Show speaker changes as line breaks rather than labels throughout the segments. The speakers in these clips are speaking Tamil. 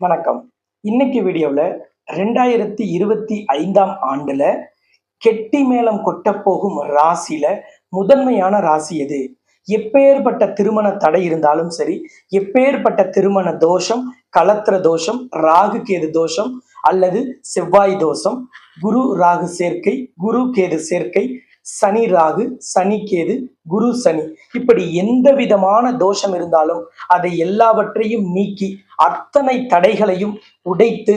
வணக்கம். இன்னைக்கு வீடியோவில் ரெண்டாயிரத்தி இருபத்தி ஐந்தாம் ஆண்டுல கெட்டி மேளம் கொட்டப்போகும் ராசியில முதன்மையான ராசி எது? எப்பேற்பட்ட திருமண தடை இருந்தாலும் சரி எப்பேற்பட்ட திருமண தோஷம் கலத்திர தோஷம் ராகு கேது தோஷம் அல்லது செவ்வாய் தோஷம் குரு ராகு சேர்க்கை குரு கேது சேர்க்கை சனி ராகு சனி கேது குரு சனி. இப்படி எந்த விதமான தோஷம் இருந்தாலும் அதை எல்லாவற்றையும் நீக்கி அத்தனை தடைகளையும் உடைத்து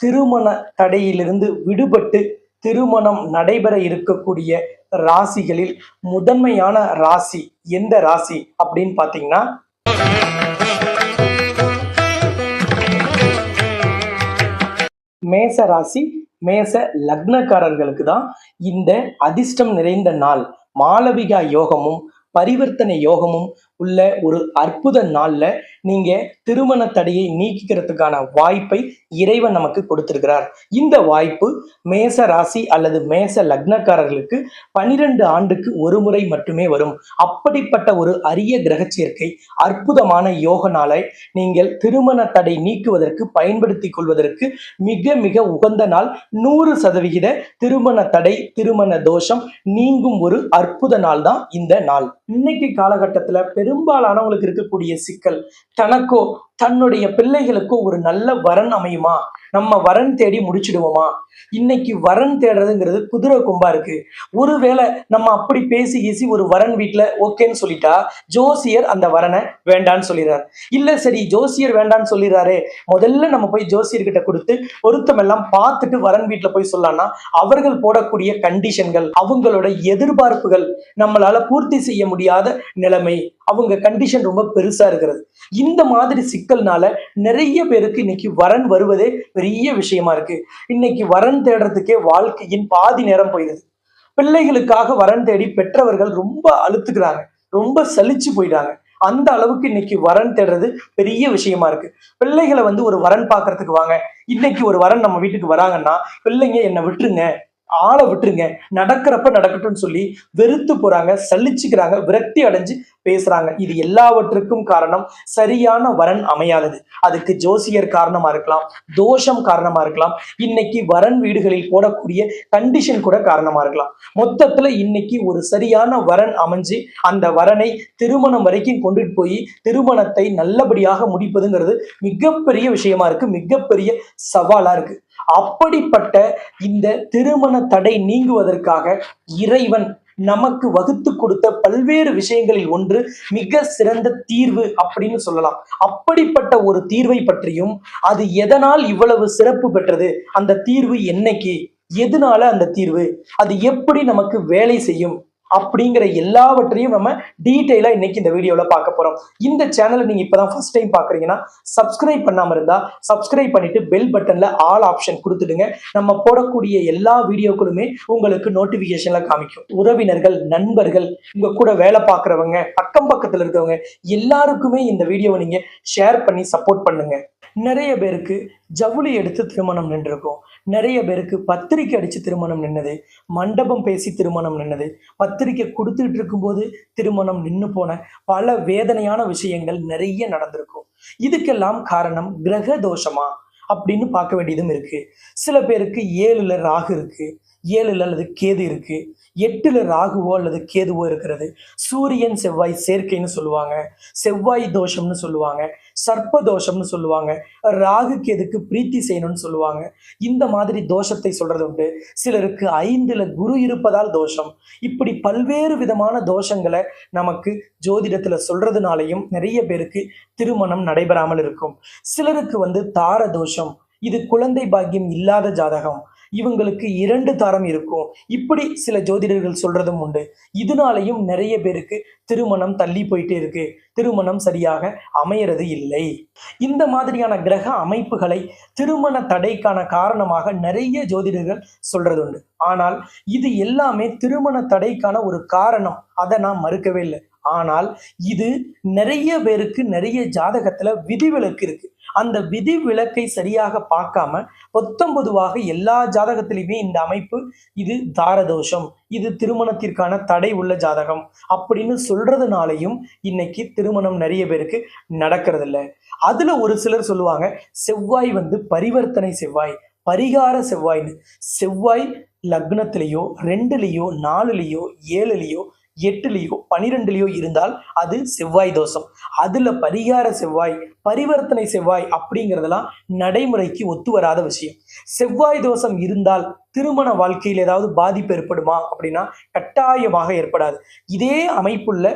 திருமண தடையிலிருந்து விடுபட்டு திருமணம் நடைபெற இருக்கக்கூடிய ராசிகளில் முதன்மையான ராசி எந்த ராசி அப்படின்னு பார்த்தீங்கன்னா மேச ராசி மேச லக்னக்காரர்களுக்கு தான் இந்த அதிர்ஷ்டம் நிறைந்த நாள். மாளவிகா யோகமும் பரிவர்த்தனை யோகமும் உள்ள ஒரு அற்புத நாள்ல நீங்க திருமண தடையை நீக்கிக்கிறதுக்கான வாய்ப்பை இறைவன் நமக்கு கொடுத்திருக்கிறார். இந்த வாய்ப்பு மேச ராசி அல்லது மேச லக்னக்காரர்களுக்கு பனிரெண்டு ஆண்டுக்கு ஒரு முறை மட்டுமே வரும். அப்படிப்பட்ட ஒரு அரிய கிரக சேர்க்கை அற்புதமான யோக நாளை நீங்கள் திருமண தடை நீக்குவதற்கு பயன்படுத்திக் கொள்வதற்கு மிக மிக உகந்த நாள். நூறு சதவிகித திருமண தடை திருமண தோஷம் நீங்கும் ஒரு அற்புத நாள் தான் இந்த நாள். இன்னைக்கு காலகட்டத்துல பெரும்பாலானவங்களுக்கு இருக்கக்கூடிய சிக்கல் தனக்கோ தன்னுடைய பிள்ளைகளுக்கு ஒரு நல்ல வரன் அமையுமா? நம்ம வரன் தேடி முடிச்சிடுவோமா? இன்னைக்கு வரன் தேடுறதுங்கிறது குதிரை கொம்பா இருக்கு. ஒருவேளை நம்ம அப்படி பேசி ஈசி ஒரு வரன் வீட்டுல ஓகேன்னு சொல்லிட்டா ஜோசியர் அந்த வரனை வேண்டான்னு சொல்லிடுறாரு. இல்ல சரி ஜோசியர் வேண்டான்னு சொல்லிடுறாரு. முதல்ல நம்ம போய் ஜோசியர்கிட்ட கொடுத்து பொருத்தம் எல்லாம் பார்த்துட்டு வரன் வீட்டுல போய் சொல்லலாம்னா அவர்கள் போடக்கூடிய கண்டிஷன்கள் அவங்களோட எதிர்பார்ப்புகள் நம்மளால பூர்த்தி செய்ய முடியாத நிலைமை அவங்க கண்டிஷன் ரொம்ப பெருசா இருக்கிறது. இந்த மாதிரி சிக்கல்னால நிறைய பேருக்கு இன்னைக்கு வரன் வருவதே பெரிய விஷயமா இருக்கு. இன்னைக்கு வரன் தேடுறதுக்கே வாழ்க்கையின் பாதி நேரம் போயிடுது. பிள்ளைகளுக்காக வரன் தேடி பெற்றவர்கள் ரொம்ப அழுத்துக்கிறாங்க. ரொம்ப சலிச்சு போயிட்டாங்க அந்த அளவுக்கு இன்னைக்கு வரன் தேடுறது பெரிய விஷயமா இருக்கு. பிள்ளைகளை வந்து ஒரு வரன் பாக்குறதுக்கு வாங்க. இன்னைக்கு ஒரு வரன் நம்ம வீட்டுக்கு வராங்கன்னா பிள்ளைங்க என்னை விட்டுருங்க. ஆளை விட்டுருங்க. நடக்கிறப்ப நடக்கட்டும்னு சொல்லி வெறுத்து போறாங்க சலிச்சுக்கிறாங்க விரக்தி அடைஞ்சு பேசுறாங்க. இது எல்லாவற்றுக்கும் காரணம் சரியான வரன் அமையாதது. அதுக்கு ஜோசியர் காரணமா இருக்கலாம் தோஷம் காரணமா இருக்கலாம் இன்னைக்கு வரன் வீடுகளில் போடக்கூடிய கண்டிஷன் கூட காரணமா இருக்கலாம். மொத்தத்துல இன்னைக்கு ஒரு சரியான வரன் அமைஞ்சு அந்த வரனை திருமணம் வரைக்கும் கொண்டுட்டு போய் திருமணத்தை நல்லபடியாக முடிப்பதுங்கிறது மிகப்பெரிய விஷயமா இருக்கு மிகப்பெரிய சவாலா இருக்கு. அப்படிப்பட்ட இந்த திருமண தடை நீங்குவதற்காக இறைவன் நமக்கு வகுத்து கொடுத்த பல்வேறு விஷயங்களில் ஒன்று மிக சிறந்த தீர்வு அப்படின்னு சொல்லலாம். அப்படிப்பட்ட ஒரு தீர்வை பற்றியும் அது எதனால் இவ்வளவு சிறப்பு பெற்றது அந்த தீர்வு என்னைக்கு எதனால அந்த தீர்வு அது எப்படி நமக்கு வேலை செய்யும் அப்படிங்கிற எல்லாவற்றையும் நம்ம டீட்டெயிலாக இன்னைக்கு இந்த வீடியோவில் பார்க்க போகிறோம் இந்த சேனலை நீங்கள் இப்போ தான் ஃபர்ஸ்ட் டைம் பார்க்குறீங்கன்னா சப்ஸ்கிரைப் பண்ணாமல் இருந்தால் சப்ஸ்கிரைப் பண்ணிட்டு பெல் பட்டனில் ஆல் ஆப்ஷன் கொடுத்துடுங்க. நம்ம போடக்கூடிய எல்லா வீடியோக்களுமே உங்களுக்கு நோட்டிஃபிகேஷனில் காமிக்கும். உறவினர்கள் நண்பர்கள் உங்கள் கூட வேலை பார்க்குறவங்க அக்கம் பக்கத்தில் இருக்கவங்க எல்லாருக்குமே இந்த வீடியோவை நீங்கள் ஷேர் பண்ணி சப்போர்ட் பண்ணுங்க. நிறைய பேருக்கு ஜவுளி எடுத்து திருமணம் நின்றுருக்கும். நிறைய பேருக்கு பத்திரிக்கை அடித்து திருமணம் நின்னது மண்டபம் பேசி திருமணம் நின்னது பத்திரிக்கை கொடுத்துட்டு இருக்கும்போது திருமணம் நின்று போன பல வேதனையான விஷயங்கள் நிறைய நடந்திருக்கும். இதுக்கெல்லாம் காரணம் கிரக தோஷமா அப்படின்னு பார்க்க வேண்டியதும் இருக்கு. சில பேருக்கு ஏழுல ராகு இருக்கு. ஏழில் அல்லது கேது இருக்கு. எட்டுல ராகுவோ அல்லது கேதுவோ இருக்கிறது. சூரியன் செவ்வாய் சேர்க்கைன்னு சொல்லுவாங்க. செவ்வாய் தோஷம்னு சொல்லுவாங்க. சர்ப்ப தோஷம்னு சொல்லுவாங்க. ராகு கேதுக்கு பிரீத்தி செய்யணும்னு சொல்லுவாங்க. இந்த மாதிரி தோஷத்தை சொல்றது உண்டு. சிலருக்கு ஐந்துல குரு இருப்பதால் தோஷம். இப்படி பல்வேறு விதமான தோஷங்களை நமக்கு ஜோதிடத்துல சொல்றதுனாலையும் நிறைய பேருக்கு திருமணம் நடைபெறாமல் இருக்கும். சிலருக்கு வந்து தார தோஷம். இது குழந்தை பாக்கியம் இல்லாத ஜாதகம். இவங்களுக்கு இரண்டு தாரம் இருக்கும். இப்படி சில ஜோதிடர்கள் சொல்றதும் உண்டு. இதனாலையும் நிறைய பேருக்கு திருமணம் தள்ளி போயிட்டே இருக்கு. திருமணம் சரியாக அமையறது இல்லை. இந்த மாதிரியான கிரக அமைப்புகளை திருமண தடைக்கான காரணமாக நிறைய ஜோதிடர்கள் சொல்றது உண்டு ஆனால் இது எல்லாமே திருமண தடைக்கான ஒரு காரணம். அதை நான் மறுக்கவே இல்லை. ஆனால் இது நிறைய பேருக்கு நிறைய ஜாதகத்துல விதிவிலக்கு இருக்கு. அந்த விதிவிலக்கை சரியாக பார்க்காம பொத்தம்பொதுவாக எல்லா ஜாதகத்திலையுமே இந்த அமைப்பு இது தாரதோஷம் இது திருமணத்திற்கான தடை உள்ள ஜாதகம் அப்படின்னு சொல்றதுனாலையும் இன்னைக்கு திருமணம் நிறைய பேருக்கு நடக்கிறது இல்லை அதுல ஒரு சிலர் சொல்லுவாங்க செவ்வாய் வந்து பரிவர்த்தனை செவ்வாய் பரிகார செவ்வாய்னு செவ்வாய் லக்னத்திலேயோ ரெண்டுலேயோ நாலுலேயோ ஏழுலேயோ எட்டுலேயோ பனிரெண்டுலேயோ இருந்தால் அது செவ்வாய் தோஷம். அதில் பரிகார செவ்வாய் பரிவர்த்தனை செவ்வாய் அப்படிங்கிறதெல்லாம் நடைமுறைக்கு ஒத்து வராத விஷயம். செவ்வாய் தோஷம் இருந்தால் திருமண வாழ்க்கையில் ஏதாவது பாதிப்பு ஏற்படுமா அப்படின்னா கட்டாயமாக ஏற்படாது. இதே அமைப்புள்ள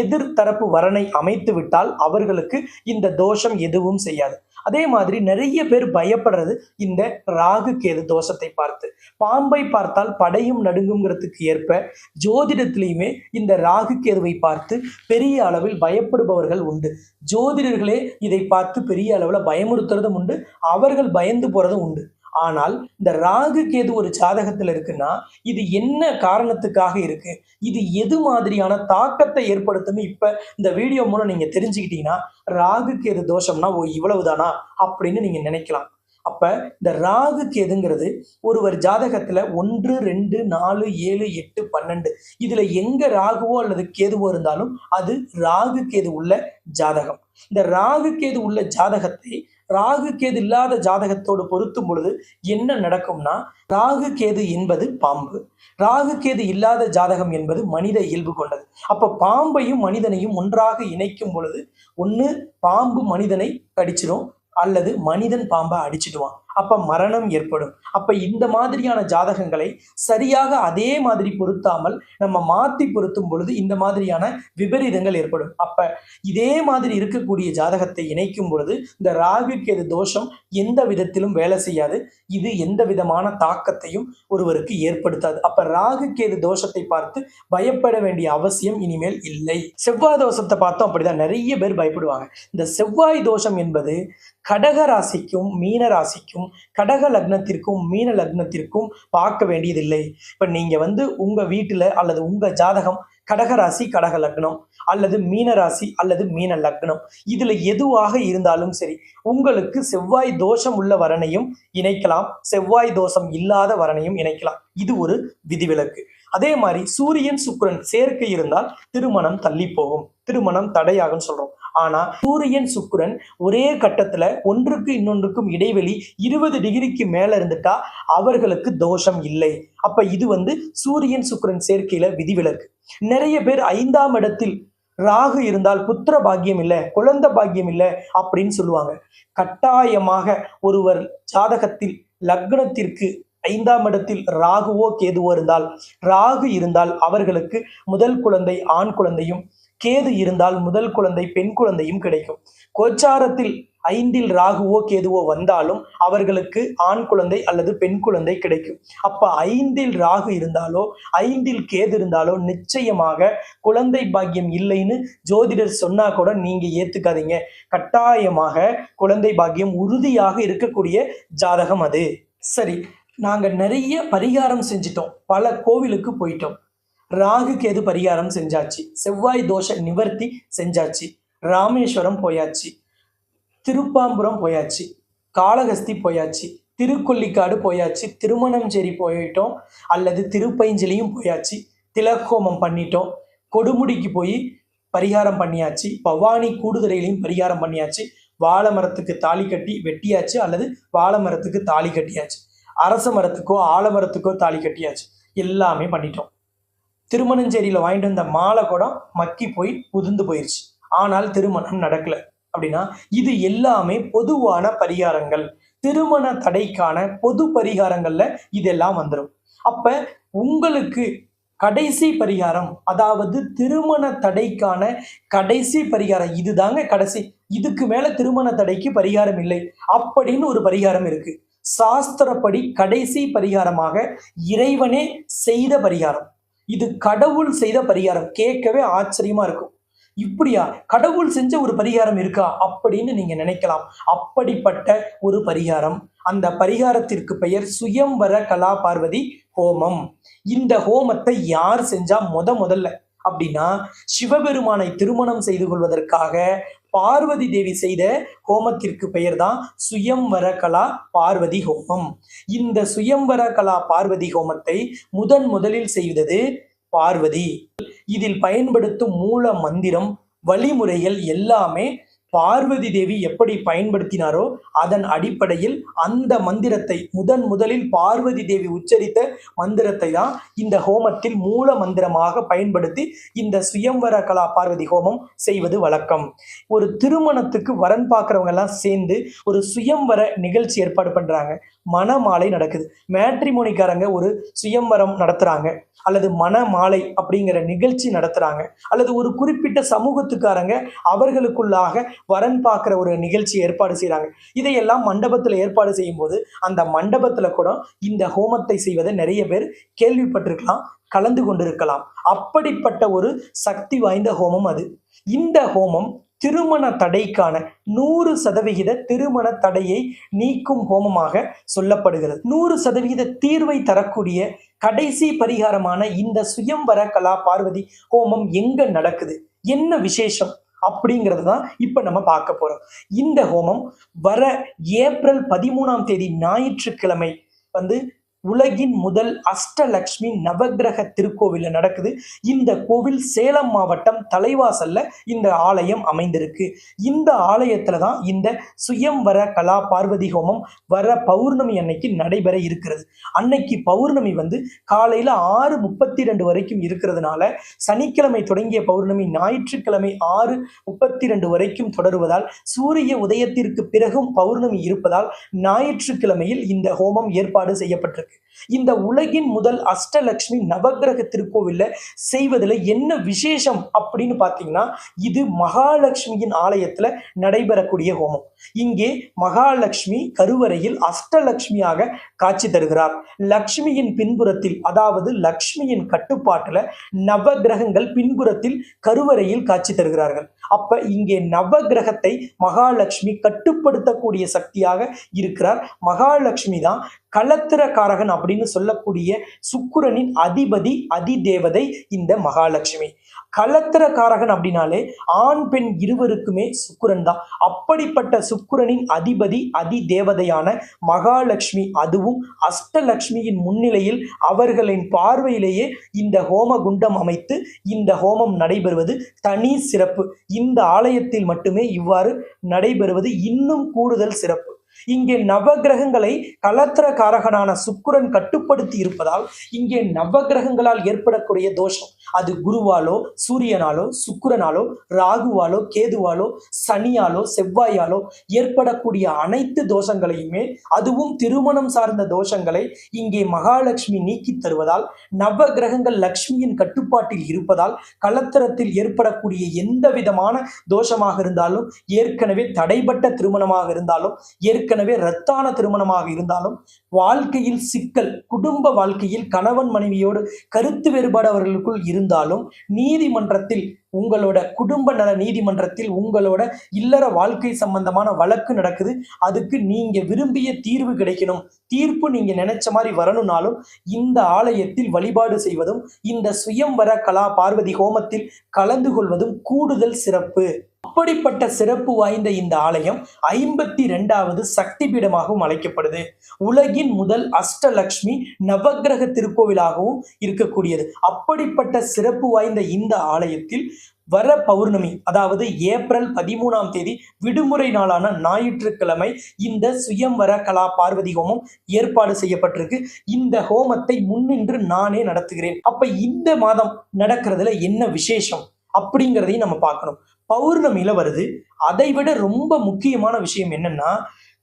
எதிர்த்தரப்பு வரனை அமைத்து விட்டால் அவர்களுக்கு இந்த தோஷம் எதுவும் செய்யாது. அதே மாதிரி நிறைய பேர் பயப்படுறது இந்த ராகு கேது தோஷத்தை பார்த்து. பாம்பை பார்த்தால் படையும் நடுங்குங்கிறதுக்கு ஏற்ப ஜோதிடத்திலையுமே இந்த ராகு கேதுவை பார்த்து பெரிய அளவில் பயப்படுபவர்கள் உண்டு. ஜோதிடர்களே இதை பார்த்து பெரிய அளவில் பயமுறுத்துறதும் உண்டு. அவர்கள் பயந்து போறதும் உண்டு. ஆனால் இந்த ராகு கேது ஒரு ஜாதகத்துல இருக்குன்னா இது என்ன காரணத்துக்காக இருக்கு? இது எது மாதிரியான தாக்கத்தை ஏற்படுத்தும்னு இப்ப இந்த வீடியோ மூலம் நீங்க தெரிஞ்சுக்கிட்டீங்கன்னா ராகு கேது தோஷம்னா ஓ இவ்வளவுதானா? அப்படின்னு நீங்க நினைக்கலாம். அப்ப இந்த ராகு கேதுங்கிறது ஒருவர் ஜாதகத்துல ஒன்று ரெண்டு நாலு ஏழு எட்டு பன்னெண்டு. இதுல எங்க ராகுவோ அல்லது கேதுவோ இருந்தாலும் அது ராகு கேது உள்ள ஜாதகம். இந்த ராகு கேது உள்ள ஜாதகத்தை ராகு கேது இல்லாத ஜாதகத்தோடு பொருத்தும் பொழுது என்ன நடக்கும்னா ராகு கேது என்பது பாம்பு. ராகு கேது இல்லாத ஜாதகம் என்பது மனித இயல்பு கொண்டது. அப்ப பாம்பையும் மனிதனையும் ஒன்றாக இணைக்கும் பொழுது ஒன்று பாம்பு மனிதனை கடிச்சிடும் அல்லது மனிதன் பாம்பை அடிச்சிடுவான். அப்ப மரணம் ஏற்படும். அப்ப இந்த மாதிரியான ஜாதகங்களை சரியாக அதே மாதிரி பொருத்தாமல் நம்ம மாத்தி பொருத்தும் பொழுது இந்த மாதிரியான விபரீதங்கள் ஏற்படும். அப்ப இதே மாதிரி இருக்கக்கூடிய ஜாதகத்தை இணைக்கும் பொழுது இந்த ராகு கேது தோஷம் எந்த விதத்திலும் வேலை செய்யாது. இது எந்த விதமான தாக்கத்தையும் ஒருவருக்கு ஏற்படுத்தாது. அப்ப ராகு கேது தோஷத்தை பார்த்து பயப்பட வேண்டிய அவசியம் இனிமேல் இல்லை. செவ்வாய் தோஷத்தை பார்த்தோம் அப்படிதான் நிறைய பேர் பயப்படுவாங்க. இந்த செவ்வாய் தோஷம் என்பது கடக ராசிக்கும் மீன ராசிக்கும் கடக லக்னத்திற்கும் மீன லக்னத்திற்கும் பார்க்க வேண்டியதில்லை. இப்ப நீங்க வந்து உங்க வீட்டுல அல்லது உங்க ஜாதகம் கடகராசி கடக லக்னம் அல்லது மீனராசி அல்லது மீன லக்னம். இதுல எதுவாக இருந்தாலும் சரி உங்களுக்கு செவ்வாய் தோஷம் உள்ள வரனையும் இணைக்கலாம். செவ்வாய் தோஷம் இல்லாத வரனையும் இணைக்கலாம். இது ஒரு விதிவிலக்கு. அதே மாதிரி சூரியன் சுக்கிரன் சேர்க்கை இருந்தால் திருமணம் தள்ளி போகும். திருமணம் தடையாகும் சொல்றோம். ஆனா சூரியன் சுக்கிரன் ஒரே கட்டத்துல ஒன்றுக்கு இன்னொன்றுக்கும் இடைவெளி இருபது டிகிரிக்கு மேல இருந்துட்டா அவர்களுக்கு தோஷம் இல்லை. அப்ப இது வந்து சூரியன் சுக்கிரன் சேர்க்கையில விதிவிலக்கு. நிறைய பேர் ஐந்தாம் இடத்தில் ராகு இருந்தால் புத்திர பாக்கியம் இல்லை குழந்தை பாக்கியம் இல்லை அப்படின்னு சொல்லுவாங்க. கட்டாயமாக ஒருவர் ஜாதகத்தில் லக்னத்திற்கு ஐந்தாம் இடத்தில் ராகுவோ கேதுவோ இருந்தால் ராகு இருந்தால் அவர்களுக்கு முதல் குழந்தை ஆண் குழந்தையும் கேது இருந்தால் முதல் குழந்தை பெண் குழந்தையும் கிடைக்கும். கோச்சாரத்தில் ஐந்தில் ராகுவோ கேதுவோ வந்தாலும் அவர்களுக்கு ஆண் குழந்தை அல்லது பெண் குழந்தை கிடைக்கும். அப்ப ஐந்தில் ராகு இருந்தாலோ ஐந்தில் கேது இருந்தாலோ நிச்சயமாக குழந்தை பாக்கியம் இல்லைன்னு ஜோதிடர் சொன்னா கூட நீங்க ஏத்துக்காதீங்க. கட்டாயமாக குழந்தை பாக்கியம் உறுதியாக இருக்கக்கூடிய ஜாதகம் அது. சரி நாங்க நிறைய பரிகாரம் செஞ்சிட்டோம். பல கோவிலுக்கு போயிட்டோம். ராகு கேது பரிகாரம் செஞ்சாச்சு? செவ்வாய் தோஷ நிவர்த்தி செஞ்சாச்சு. ராமேஸ்வரம் போயாச்சு. திருப்பாம்புரம் போயாச்சு. காளகஸ்தி போயாச்சு. திருக்கொல்லிக்காடு போயாச்சு. திருமணஞ்சேரி போயிட்டோம். அல்லது திருப்பைஞ்சலியும் போயாச்சு. திலக்கோமம் பண்ணிட்டோம். கொடுமுடிக்கு போய் பரிகாரம் பண்ணியாச்சு. பவானி கூடுதுறையிலையும் பரிகாரம் பண்ணியாச்சு. வாழை மரத்துக்கு தாலி கட்டி வெட்டியாச்சு. அல்லது வாழை மரத்துக்கு தாலி கட்டியாச்சு. அரச மரத்துக்கோ ஆலமரத்துக்கோ தாலி கட்டியாச்சு. எல்லாமே பண்ணிட்டோம். திருமணஞ்சேரியில் வாங்கிட்டு வந்த மாலை கூட மக்கி போய் புதுந்து போயிடுச்சு ஆனால் திருமணம் நடக்கல. அப்படின்னா இது எல்லாமே பொதுவான பரிகாரங்கள். திருமண தடைக்கான பொது பரிகாரங்கள்ல இதெல்லாம் வந்துடும் அப்ப உங்களுக்கு கடைசி பரிகாரம் அதாவது திருமண தடைக்கான கடைசி பரிகாரம் இதுதாங்க கடைசி. இதுக்கு மேல திருமண தடைக்கு பரிகாரம் இல்லை அப்படின்னு ஒரு பரிகாரம் இருக்கு. சாஸ்திரப்படி கடைசி பரிகாரமாக இறைவனே செய்த பரிகாரம். இது கடவுள் செய்த பரிகாரம். கேட்கவே ஆச்சரியமா இருக்கும். இப்படியா? கடவுள் செஞ்ச ஒரு பரிகாரம் இருக்கா? அப்படின்னு நீங்க நினைக்கலாம். அப்படிப்பட்ட ஒரு பரிகாரம். அந்த பரிகாரத்திற்கு பெயர் சுயம்வர கலா பார்வதி ஹோமம். இந்த ஹோமத்தை யார் செஞ்சா முத முதல்ல? அப்படின்னா சிவபெருமானை திருமணம் செய்து கொள்வதற்காக பார்வதி தேவி செய்த ஹோமத்திற்கு பெயர் தான் சுயம்வர கலா பார்வதி ஹோமம். இந்த சுயம்வர கலா பார்வதி ஹோமத்தை முதன் முதலில் செய்தது பார்வதி. இதில் பயன்படுத்தும் மூல மந்திரம் வழிமுறைகள் எல்லாமே பார்வதி தேவி எப்படி பயன்படுத்தினாரோ அதன் அடிப்படையில் அந்த மந்திரத்தை முதன் முதலில் பார்வதி தேவி உச்சரித்த மந்திரத்தை தான் இந்த ஹோமத்தில் மூல மந்திரமாக பயன்படுத்தி இந்த சுயம்வர கலா பார்வதி ஹோமம் செய்வது வழக்கம். ஒரு திருமணத்துக்கு வரன் பார்க்குறவங்க எல்லாம் சேர்ந்து ஒரு சுயம்வர நிகழ்ச்சி ஏற்பாடு பண்ணுறாங்க மணமாலை நடக்குது. மேட்ரிமோனிக்காரங்க ஒரு சுயம்வரம் நடத்துறாங்க. அல்லது மணமாலை அப்படிங்கிற நிகழ்ச்சி நடத்துறாங்க. அல்லது ஒரு குறிப்பிட்ட சமூகத்துக்காரங்க அவர்களுக்குள்ளாக வரன் பார்க்குற ஒரு நிகழ்ச்சி ஏற்பாடு செய்கிறாங்க இதையெல்லாம் மண்டபத்தில் ஏற்பாடு செய்யும்போது அந்த மண்டபத்தில் கூட இந்த ஹோமத்தை செய்வதை நிறைய பேர் கேள்விப்பட்டிருக்கலாம் கலந்து கொண்டிருக்கலாம். அப்படிப்பட்ட ஒரு சக்தி வாய்ந்த ஹோமம் அது. இந்த ஹோமம் திருமண தடைக்கான நூறு சதவிகித திருமண தடையை நீக்கும் ஹோமமாக சொல்லப்படுகிறது. நூறு சதவிகித தீர்வை தரக்கூடிய கடைசி பரிகாரமான இந்த சுயம்வர கலா பார்வதி ஹோமம் எங்க நடக்குது? என்ன விசேஷம்? அப்படிங்கிறது தான் இப்போ நம்ம பார்க்க போறோம். இந்த ஹோமம் வர ஏப்ரல் பதிமூணாம் தேதி ஞாயிற்றுக்கிழமை வந்து உலகின் முதல் அஷ்டலக்ஷ்மி நவக்கிரக திருக்கோவில நடக்குது. இந்த கோவில் சேலம் மாவட்டம் தலைவாசல்ல இந்த ஆலயம் அமைந்திருக்கு. இந்த ஆலயத்துல தான் இந்த சுயம்வர கலா பார்வதி ஹோமம் வர பௌர்ணமி அன்னைக்கு நடைபெற இருக்கிறது. அன்னைக்கு பௌர்ணமி வந்து காலையில ஆறு முப்பத்தி ரெண்டு வரைக்கும் இருக்கிறதுனால சனிக்கிழமை தொடங்கிய பௌர்ணமி ஞாயிற்றுக்கிழமை ஆறு முப்பத்தி ரெண்டு வரைக்கும் தொடருவதால் சூரிய உதயத்திற்கு பிறகும் பௌர்ணமி இருப்பதால் ஞாயிற்றுக்கிழமையில் இந்த ஹோமம் ஏற்பாடு செய்யப்பட்டிருக்கு. இந்த உலகின் முதல் அஷ்டலக்ஷ்மி நவக்கிரக திருக்கோவில்ல செய்வதில் என்ன விசேஷம் அப்படின்னு பார்த்தீங்கன்னா இது மகாலட்சுமியின் ஆலயத்துல நடைபெறக்கூடிய ஹோமம். இங்கே மகாலட்சுமி கருவறையில் அஷ்டலக்ஷ்மியாக காட்சி தருகிறார். லக்ஷ்மியின் பின்புறத்தில் அதாவது லக்ஷ்மியின் கட்டுப்பாட்டுல நவகிரகங்கள் பின்புறத்தில் கருவறையில் காட்சி தருகிறார்கள். அப்ப இங்கே நவகிரகத்தை மகாலட்சுமி கட்டுப்படுத்தக்கூடிய சக்தியாக இருக்கிறார். மகாலட்சுமி தான் கலத்திரக்காரகன் அப்படின்னு சொல்லக்கூடிய சுக்குரனின் அதிபதி அதிதேவதை இந்த மகாலட்சுமி. கலத்திரக்காரகன் அப்படின்னாலே ஆண் பெண் இருவருக்குமே சுக்கிரன் தான். அப்படிப்பட்ட சுக்குரனின் அதிபதி அதிதேவதையான மகாலட்சுமி அதுவும் அஷ்டலக்ஷ்மியின் முன்னிலையில் அவர்களின் பார்வையிலேயே இந்த ஹோம குண்டம் அமைத்து இந்த ஹோமம் நடைபெறுவது தனி சிறப்பு. இந்த ஆலயத்தில் மட்டுமே இவ்வாறு நடைபெறுவது இன்னும் கூடுதல் சிறப்பு. இங்கே நவகிரகங்களை கலத்திரக்காரகனான சுக்கிரன் கட்டுப்படுத்தி இருப்பதால் இங்கே நவகிரகங்களால் ஏற்படக்கூடிய தோஷம். அது குருவாலோ சூரியனாலோ சுக்குரனாலோ ராகுவாலோ கேதுவாலோ சனியாலோ செவ்வாயாலோ ஏற்படக்கூடிய அனைத்து தோஷங்களையுமே அதுவும் திருமணம் சார்ந்த தோஷங்களை இங்கே மகாலட்சுமி நீக்கி தருவதால் நவ கிரகங்கள் லக்ஷ்மியின் கட்டுப்பாட்டில் இருப்பதால் கலத்திரத்தில் ஏற்படக்கூடிய எந்த விதமான தோஷமாக இருந்தாலும் ஏற்கனவே தடைபட்ட திருமணமாக இருந்தாலும் ஏற்கனவே ரத்தான திருமணமாக இருந்தாலும் வாழ்க்கையில் சிக்கல் குடும்ப வாழ்க்கையில் கணவன் மனைவியோடு கருத்து வேறுபாடு அவர்களுக்குள் இருந்தாலும் நீதிமன்றத்தில் உங்களோட குடும்ப நல நீதிமன்றத்தில் உங்களோட இல்லற வாழ்க்கை சம்பந்தமான வழக்கு நடக்குது. அதுக்கு நீங்க விரும்பிய தீர்வு கிடைக்கணும். தீர்ப்பு நீங்க நினைச்ச மாதிரி வரணும்னாலும் இந்த ஆலயத்தில் வழிபாடு செய்வதும் இந்த சுயம்வர கலா பார்வதி ஹோமத்தில் கலந்து கொள்வதும் கூடுதல் சிறப்பு. அப்படிப்பட்ட சிறப்பு வாய்ந்த இந்த ஆலயம் ஐம்பத்தி ரெண்டாவது சக்தி பீடமாகவும் அழைக்கப்படுது. உலகின் முதல் அஷ்டலக்ஷ்மி நவக்கிரக திருக்கோவிலாகவும் இருக்கக்கூடியது. அப்படிப்பட்ட சிறப்பு வாய்ந்த இந்த ஆலயத்தில் வர பௌர்ணமி அதாவது ஏப்ரல் பதிமூணாம் தேதி விடுமுறை நாளான ஞாயிற்றுக்கிழமை இந்த சுயம்வர கலா பார்வதி ஹோமம் ஏற்பாடு செய்யப்பட்டிருக்கு. இந்த ஹோமத்தை முன்னின்று நானே நடத்துகிறேன். அப்ப இந்த மாதம் நடக்கிறதுல என்ன விசேஷம் அப்படிங்கிறதையும் நம்ம பார்க்கணும். பௌர்ணமியில வருது. அதை விட ரொம்ப முக்கியமான விஷயம் என்னன்னா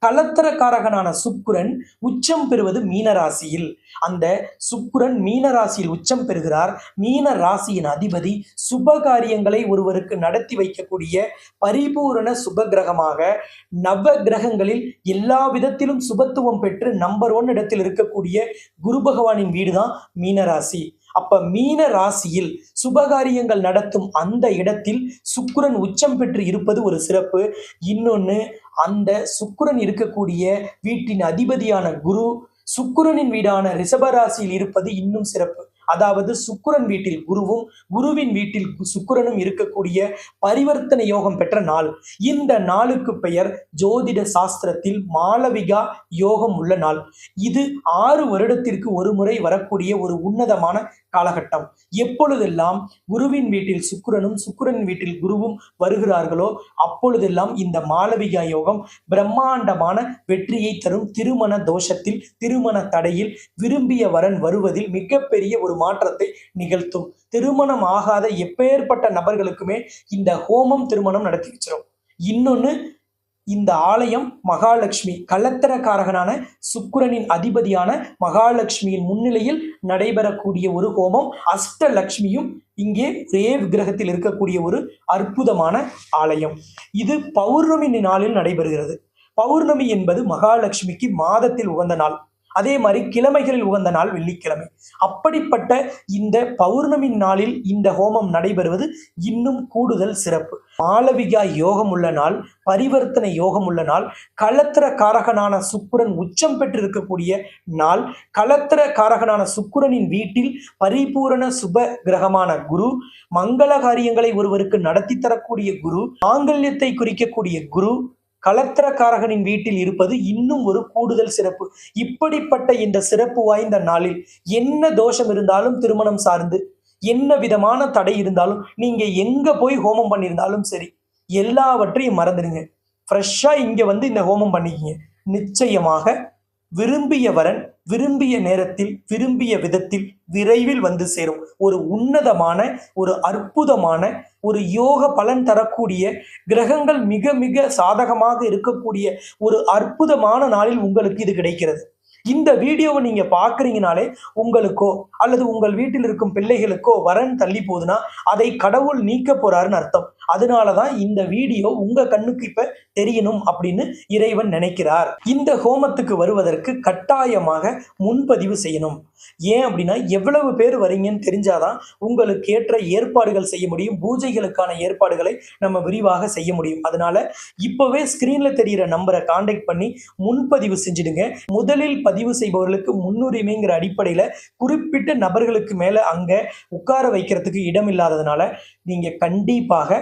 கலத்தரக்காரகனான சுக்குரன் உச்சம் பெறுவது மீன ராசியில் அந்த சுக்குரன் மீன ராசியில் உச்சம் பெறுகிறார். மீன ராசியின் அதிபதி சுப காரியங்களை ஒருவருக்கு நடத்தி வைக்கக்கூடிய பரிபூரண சுப கிரகமாக நவ கிரகங்களில் எல்லா விதத்திலும் சுபத்துவம் பெற்று நம்பர் ஒன் இடத்தில் இருக்கக்கூடிய குரு பகவானின் வீடு தான் மீன ராசி அப்ப மீன ராசியில் சுபகாரியங்கள் நடத்தும் அந்த இடத்தில் சுக்குரன் உச்சம் பெற்று இருப்பது ஒரு சிறப்பு. இன்னொன்னு அந்த சுக்குரன் இருக்கக்கூடிய வீட்டின் அதிபதியான குரு சுக்குரனின் வீடான ரிஷபராசியில் இருப்பது இன்னும் சிறப்பு. அதாவது சுக்கரன் வீட்டில் குருவும் குருவின் வீட்டில் சுக்கரனும் சுக்கிரனும் இருக்கக்கூடிய பரிவர்த்தனை யோகம் பெற்ற நாள். இந்த நாளுக்கு பெயர் ஜோதிட சாஸ்திரத்தில் மாளவிகா யோகம் உள்ள நாள். இது ஆறு வருடத்திற்கு ஒரு முறை வரக்கூடிய ஒரு உன்னதமான காலகட்டம். எப்பொழுதெல்லாம் குருவின் வீட்டில் சுக்கிரனும் சுக்கரன் வீட்டில் குருவும் வருகிறார்களோ அப்பொழுதெல்லாம் இந்த மாளவிகா யோகம் பிரம்மாண்டமான வெற்றியை தரும் திருமண தோஷத்தில் திருமண தடையில் விரும்பிய வரன் வருவதில் மிகப்பெரிய ஒரு மாற்றத்தை நிகழ்த்தும். திருமணம் ஆகாத எப்பேற்பட்ட நபர்களுக்குமே இந்த ஹோமம் திருமணம் நடத்தி வச்சிடும் இன்னொன்னு இந்த ஆலயம் மகாலட்சுமி கலத்தரக்காரகனான சுக்கிரனின் அதிபதியான மகாலட்சுமியின் முன்னிலையில் நடைபெறக்கூடிய ஒரு ஹோமம் அஷ்டலட்சுமியும் இங்கே ஒரே விக்கிரகத்தில் இருக்கக்கூடிய ஒரு அற்புதமான ஆலயம். இது பௌர்ணமி நாளில் நடைபெறுகிறது. பௌர்ணமி என்பது மகாலட்சுமிக்கு மாதத்தில் உகந்த நாள். அதே மாதிரி கிழமைகளில் உகந்த நாள் வெள்ளிக்கிழமை. அப்படிப்பட்ட இந்த பௌர்ணமி நாளில் இந்த ஹோமம் நடைபெறுவது இன்னும் கூடுதல் சிறப்பு. மாளவிகா யோகம் உள்ள நாள் பரிவர்த்தனை யோகம் உள்ள நாள் களத்திர காரகனான சுக்குரன் உச்சம் பெற்றிருக்கக்கூடிய நாள் களத்திர காரகனான சுக்குரனின் வீட்டில் பரிபூரண சுப கிரகமான குரு மங்கள காரியங்களை ஒருவருக்கு நடத்தி தரக்கூடிய குரு மாங்கல்யத்தை குறிக்கக்கூடிய குரு களத்திரக்காரகனின் வீட்டில் இருப்பது இன்னும் ஒரு கூடுதல் சிறப்பு. இப்படிப்பட்ட இந்த சிறப்பு வாய்ந்த நாளில் என்ன தோஷம் இருந்தாலும் திருமணம் சார்ந்து என்ன விதமான தடை இருந்தாலும் நீங்க எங்க போய் ஹோமம் பண்ணியிருந்தாலும் சரி எல்லாவற்றையும் மறந்துடுங்க. ஃப்ரெஷ்ஷாக இங்கே வந்து இந்த ஹோமம் பண்ணிக்கிங்க. நிச்சயமாக விரும்பிய வரன் விரும்பிய நேரத்தில் விரும்பிய விதத்தில் விரைவில் வந்து சேரும். ஒரு உன்னதமான ஒரு அற்புதமான ஒரு யோக பலன் தரக்கூடிய கிரகங்கள் மிக மிக சாதகமாக இருக்கக்கூடிய ஒரு அற்புதமான நாளில் உங்களுக்கு இது கிடைக்கிறது. இந்த வீடியோவை நீங்க பாக்குறீங்கனாலே உங்களுக்கோ அல்லது உங்கள் வீட்டில் இருக்கும் பிள்ளைகளுக்கோ வரன் தள்ளி போகுதுன்னா அதை கடவுள் நீக்க போறாருன்னு அர்த்தம். அதனாலதான் இந்த வீடியோ உங்க கண்ணுக்கு இப்ப தெரியணும் அப்படின்னு இறைவன் நினைக்கிறார். இந்த ஹோமத்துக்கு வருவதற்கு கட்டாயமாக முன்பதிவு செய்யணும். ஏன் அப்படின்னா எவ்வளவு பேர் வரீங்கன்னு தெரிஞ்சாதான் உங்களுக்கு ஏற்ற ஏற்பாடுகள் செய்ய முடியும். பூஜைகளுக்கான ஏற்பாடுகளை நம்ம விரிவாக செய்ய முடியும். அதனால இப்பவே ஸ்கிரீன்ல தெரியிற நம்பரை காண்டாக்ட் பண்ணி முன்பதிவு செஞ்சிடுங்க. முதலில் பதிவு செய்பவர்களுக்கு முன்னுரிமைங்கிற அடிப்படையில் குறிப்பிட்ட நபர்களுக்கு மேலே அங்கே உட்கார வைக்கிறதுக்கு இடம் இல்லாததுனால நீங்கள் கண்டிப்பாக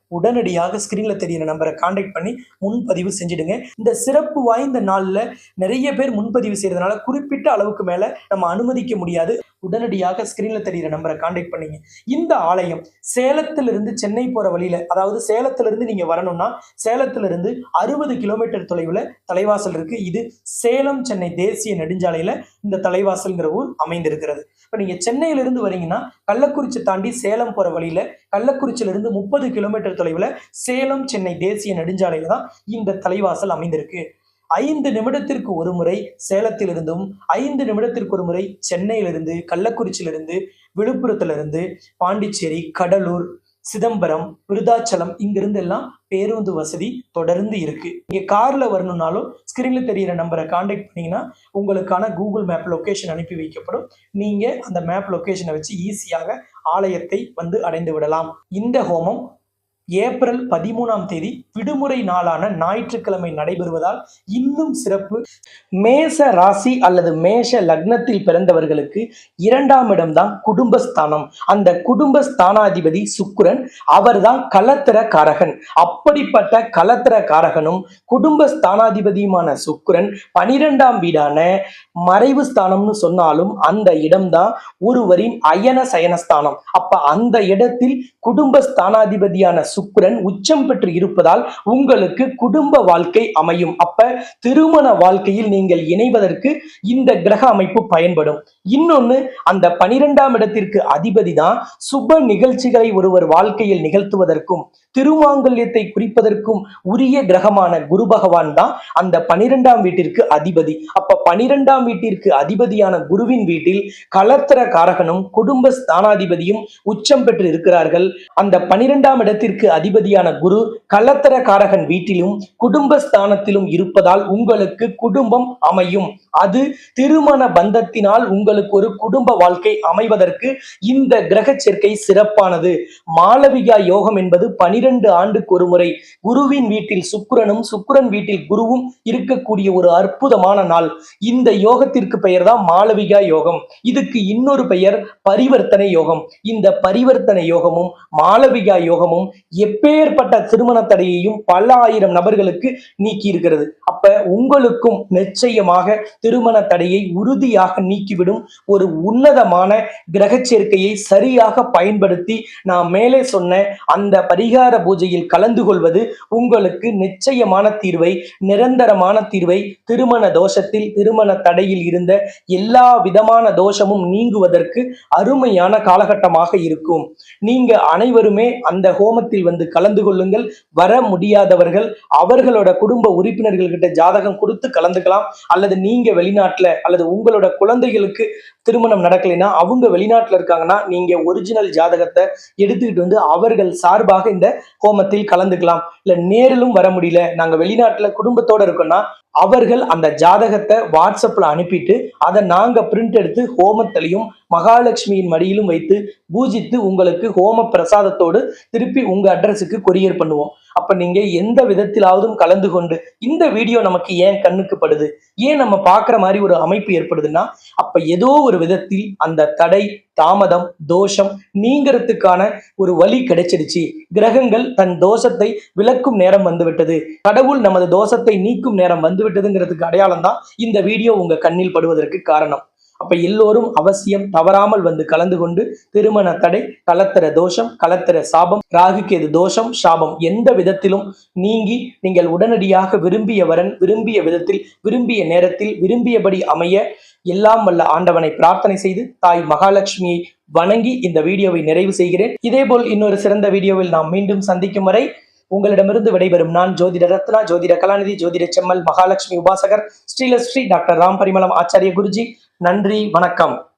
உடனடியாக ஸ்கிரீன்ல தெரியிற நம்பரை காண்டாக்ட் பண்ணி முன்பதிவு செஞ்சிடுங்க. இந்த சிறப்பு வாய்ந்த நாள்ல நிறைய பேர் முன்பதிவு செய்யறதுனால குறிப்பிட்ட அளவுக்கு மேல நம்ம அனுமதிக்க முடியாது. உடனடியாக ஸ்கிரீன்ல தெரியிற நம்பரை காண்டாக்ட் பண்ணீங்க. இந்த ஆலயம் சேலத்திலிருந்து சென்னை போற வழியில அதாவது சேலத்திலிருந்து நீங்க வரணும்னா சேலத்திலிருந்து அறுபது கிலோமீட்டர் தொலைவில் தலைவாசல் இருக்கு. இது சேலம் சென்னை தேசிய நெடுஞ்சாலையில இந்த தலைவாசல்ங்கிற ஊர் அமைந்திருக்கிறது. இப்போ நீங்க சென்னையிலிருந்து வரீங்கன்னா கள்ளக்குறிச்சி தாண்டி சேலம் போற வழியில கள்ளக்குறிச்சியிலிருந்து முப்பது கிலோமீட்டர் தொலைவில் சேலம் சென்னை தேசிய நெடுஞ்சாலையில் தான் இந்த தலைவாசல் அமைந்திருக்கு ஐந்து நிமிடத்திற்கு ஒரு முறை சேலத்திலிருந்தும் ஐந்து நிமிடத்திற்கு ஒரு முறை சென்னையிலிருந்து கள்ளக்குறிச்சியிலிருந்து விழுப்புரத்திலிருந்து பாண்டிச்சேரி கடலூர் சிதம்பரம் விருதாச்சலம் இங்கிருந்து எல்லாம் பேருந்து வசதி தொடர்ந்து இருக்கு நீங்க கார்ல வரணும்னாலும் ஸ்கிரீன்ல தெரியிற நம்பரை காண்டாக்ட் பண்ணீங்கன்னா உங்களுக்கான கூகுள் மேப் லொக்கேஷன் அனுப்பி வைக்கப்படும் நீங்க அந்த மேப் லொக்கேஷனை வச்சு ஈஸியாக ஆலயத்தை வந்து அடைந்து விடலாம் இந்த ஹோமம் ஏப்ரல் பதிமூணாம் தேதி விடுமுறை நாளான ஞாயிற்றுக்கிழமை நடைபெறுவதால் இன்னும் சிறப்பு. மேச ராசி அல்லது மேஷ லக்னத்தில் பிறந்தவர்களுக்கு இரண்டாம் இடம்தான் குடும்பஸ்தானம். அந்த குடும்பஸ்தானாதிபதி சுக்கிரன் அவர்தான் கலத்திர காரகன் அப்படிப்பட்ட கலத்திர காரகனும் குடும்பஸ்தானாதிபதியுமான சுக்கிரன் பனிரெண்டாம் வீடான மறைவு ஸ்தானம்னு சொன்னாலும் அந்த இடம்தான் ஒருவரின் அயன சயனஸ்தானம். அப்ப அந்த இடத்தில் குடும்பஸ்தானாதிபதியான சுக்கிரன் உச்சம் பெற்று இருப்பதால் உங்களுக்கு குடும்ப வாழ்க்கை அமையும். அப்ப திருமண வாழ்க்கையில் நீங்கள் இணைவதற்கு இந்த கிரக அமைப்பு பயன்படும். இன்னொன்னு அந்த பனிரெண்டாம் இடத்திற்கு அதிபதி தான் சுப நிகழ்ச்சிகளை ஒருவர் வாழ்க்கையில் நிகழ்த்துவதற்கும் திருமாங்கல்யத்தை குறிப்பதற்கும் உரிய கிரகமான குரு பகவான் தான் அந்த பனிரெண்டாம் வீட்டிற்கு அதிபதி. அப்ப பனிரெண்டாம் வீட்டிற்கு அதிபதியான குருவின் வீட்டில் கலத்திர காரகனும் குடும்ப ஸ்தானாதிபதியும் உச்சம் பெற்று இருக்கிறார்கள். அந்த பனிரெண்டாம் இடத்திற்கு அதிபதியான குரு கலத்திர காரகன் வீட்டிலும் குடும்ப ஸ்தானத்திலும் இருப்பதால் உங்களுக்கு குடும்பம் அமையும். அது திருமண பந்தத்தினால் உங்களுக்கு ஒரு குடும்ப வாழ்க்கை அமைவதற்கு இந்த கிரக சேர்க்கை சிறப்பானது. மாளவிகா யோகம் என்பது பனி பனிரெண்டு ஆண்டுக்கு ஒரு முறை குருவின் வீட்டில் சுக்கிரனும் சுக்கிரன் வீட்டில் குருவும் இருக்கக்கூடிய ஒரு அற்புதமான நாள். இந்த யோகத்திற்கு பெயர் தான் மாளவிகா யோகம். இதுக்கு இன்னொரு பெயர் பரிவர்த்தனை யோகம். இந்த பரிவர்த்தனை யோகமும் மாளவிகா யோகமும் எப்பேற்பட்ட திருமண தடையையும் பல ஆயிரம் நபர்களுக்கு நீக்கி இருக்கிறது அப்ப உங்களுக்கும் நிச்சயமாக திருமண தடையை உறுதியாக நீக்கிவிடும் ஒரு உன்னதமான கிரக சேர்க்கையை சரியாக பயன்படுத்தி நான் மேலே சொன்ன அந்த பரிகார பூஜையில் கலந்து கொள்வது உங்களுக்கு நிச்சயமான தீர்வை நிரந்தரமான தீர்வை திருமண தோஷத்தில் திருமண தடையில் இருந்த எல்லா விதமான தோஷமும் நீங்குவதற்கு அருமையான காலகட்டமாக இருக்கும். நீங்க அனைவருமே அந்த ஹோமத்தில் வந்து கலந்து கொள்ளுங்கள். வர முடியாதவர்கள் அவர்களோட குடும்ப உறுப்பினர்கள்கிட்ட ஜாதகம் கொடுத்து கலந்துக்கலாம். அல்லது நீங்க வெளிநாட்டுல அல்லது உங்களோட குழந்தைகளுக்கு திருமணம் நடக்கலைன்னா அவங்க வெளிநாட்டுல இருக்காங்கன்னா நீங்க ஒரிஜினல் ஜாதகத்தை எடுத்துக்கிட்டு வந்து அவர்கள் சார்பாக இந்த ஹோமத்தில் கலந்துக்கலாம். இல்ல நேரிலும் வர முடியல. நாங்க வெளிநாட்டுல குடும்பத்தோட இருக்கோம்னா அவர்கள் அந்த ஜாதகத்தை வாட்ஸ்அப்ல அனுப்பிட்டு அதை நாங்க பிரிண்ட் எடுத்து ஹோமத்திலையும் மகாலட்சுமியின் மடியிலும் வைத்து பூஜித்து உங்களுக்கு ஹோம பிரசாதத்தோடு திருப்பி உங்க அட்ரஸுக்கு கொரியர் பண்ணுவோம். அப்ப நீங்க எந்த விதத்திலாவதும் கலந்து கொண்டு இந்த வீடியோ நமக்கு ஏன் கண்ணுக்கு படுது? ஏன் நம்ம பார்க்குற மாதிரி ஒரு அமைப்பு ஏற்படுதுன்னா அப்ப ஏதோ ஒரு விதத்தில் அந்த தடை தாமதம் தோஷம் நீங்கிறதுக்கான ஒரு வழி கிடைச்சிடுச்சு. கிரகங்கள் தன் தோஷத்தை விளக்கும் நேரம் வந்துவிட்டது. கடவுள் நமது தோஷத்தை நீக்கும் நேரம் வந்துவிட்டதுங்கிறதுக்கு அடையாளம் தான் இந்த வீடியோ உங்க கண்ணில் படுவதற்கு காரணம். அப்ப எல்லோரும் அவசியம் தவறாமல் வந்து கலந்து கொண்டு திருமண தடை கலத்திர தோஷம் கலத்திர சாபம் ராகுகேது தோஷம் சாபம் எந்த விதத்திலும் நீங்கி நீங்கள் உடனடியாக விரும்பிய வரன் விரும்பிய விதத்தில் விரும்பிய நேரத்தில் விரும்பியபடி அமைய எல்லாம் வல்ல ஆண்டவனை பிரார்த்தனை செய்து தாய் மகாலட்சுமியை வணங்கி இந்த வீடியோவை நிறைவு செய்கிறேன். இதேபோல் இன்னொரு சிறந்த வீடியோவில் நாம் மீண்டும் சந்திக்கும் வரை உங்களிடமிருந்து விடைபெறும் நான் ஜோதிட ரத்னா ஜோதிட கலாநிதி ஜோதிட செம்மல் மகாலட்சுமி உபாசகர் ஸ்ரீலஸ்ரீ டாக்டர் ராம் பரிமளம் ஆச்சாரிய குருஜி நன்றி வணக்கம்.